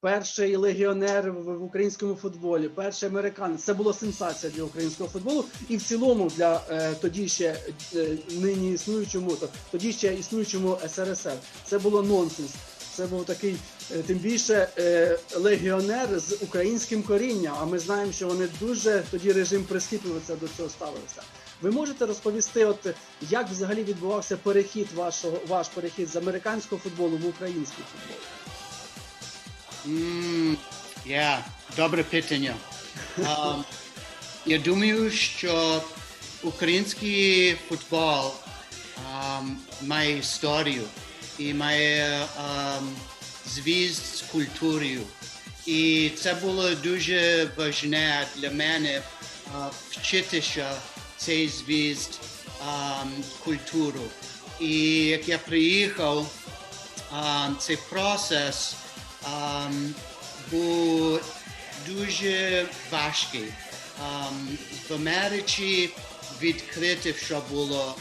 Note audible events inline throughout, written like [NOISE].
перший легіонер в, українському футболі, перший американець. Це була сенсація для українського футболу, і в цілому для е, тоді ще е, нині існуючому, то тоді ще існуючому СРСР. Це було нонсенс. Це був такий, е, тим більше е, легіонер з українським корінням. А ми знаємо, що вони дуже тоді режим прискіплився до цього ставився. Ви можете розповісти, от як взагалі відбувався перехід вашого ваш перехід з американського футболу в український футбол? М, Yeah, добре питання. Я думаю, що український футбол має історію і має зв'язок з культурою. І це було дуже важне для мене вчитися цей зв'язок культуру. І як я приїхав, цей процес був дуже важкий. В Америці відкрите, що було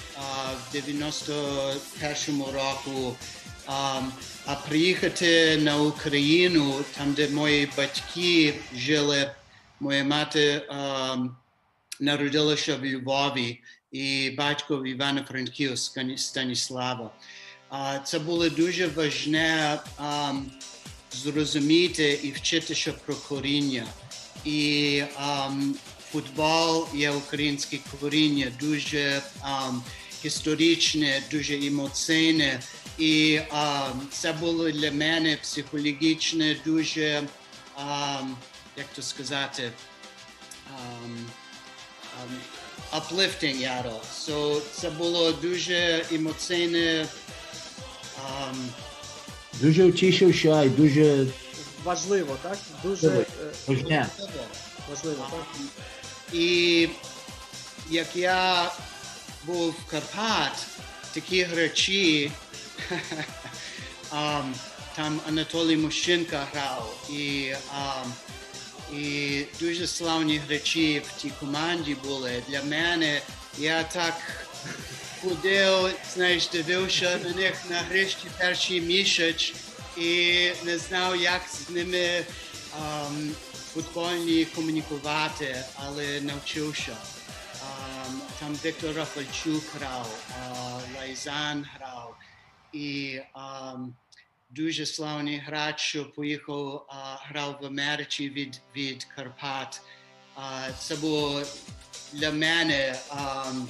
в 91-му року. А приїхати на Україну, там, де мої батьки жили, моя мати народилася в Львові і батько в Івано-Франківськ Станіслава. А, Це було дуже важне зрозуміти і вчитися про коріння. І ам, футбол є українське коріння, дуже ам, історичне, дуже емоційне. І ам, це було для мене психологічно дуже, ам, як то сказати, ам, ам, uplifting яро. So, це було дуже емоційне. ам, Дуже утішився і дуже Важливо, так? Дуже Давай. е, важливо, так? І як я був в Карпат, такі грачі, [LAUGHS] ам, там Анатолій Мущенко грав, і, ам, і дуже славні грачі в тій команді були. Для мене я так ходив, знаєш, дивився на них на гришті перший місяць і не знав, як з ними ам, футбольні комунікувати, але навчився. Ам, там Віктор Рафальчук грав, а, Лайзан грав. І ам, дуже славний грач, що поїхав, а, грав в Америці від, від Карпат. А, це було для мене ам,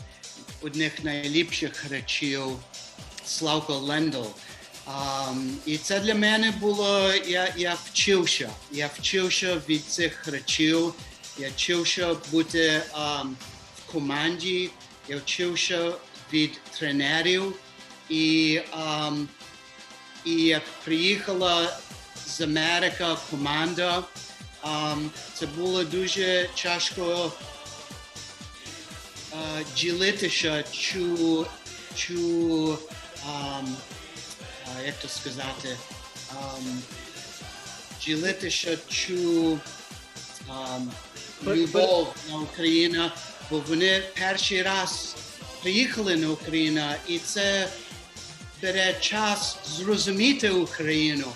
одних найліпших грачів Славко Лендл. Um, і це для мене було, я, я вчився. Я вчився від цих речів, я вчився бути um, в команді, я вчився від тренерів. І, um, і приїхала з Америки команда, um, це було дуже тяжко ділитися цю, цю um, як то сказати, ділитися цю любов на Україну, бо вони перший раз приїхали на Україну, і це бере час зрозуміти Україну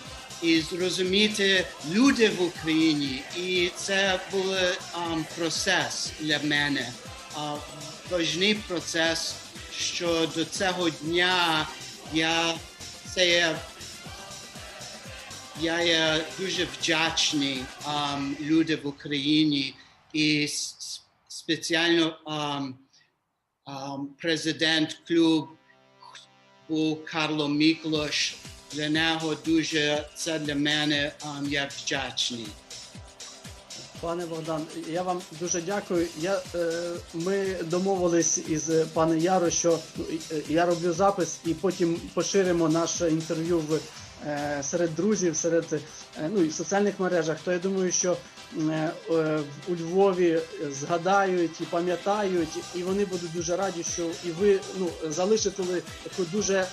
і зрозуміти люди в Україні. І це був ам, процес для мене. Важний процес, що до цього дня я це є, я є дуже вдячний um, люди в Україні і спеціально um, um, президент клуб був Карло Міклош. Для нього дуже це для мене um, я вдячний. Пане Богдан, я вам дуже дякую. Я, е, ми домовились із е, паном Яро, що е, я роблю запис і потім поширимо наше інтерв'ю в, е, серед друзів, серед е, ну, і в соціальних мережах. То я думаю, що е, е, у Львові згадають і пам'ятають, і вони будуть дуже раді, що і ви ну, залишите таку дуже е,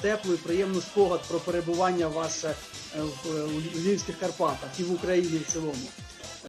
теплу і приємну спогад про перебування ваше в, у Львівських Карпатах і в Україні в цілому.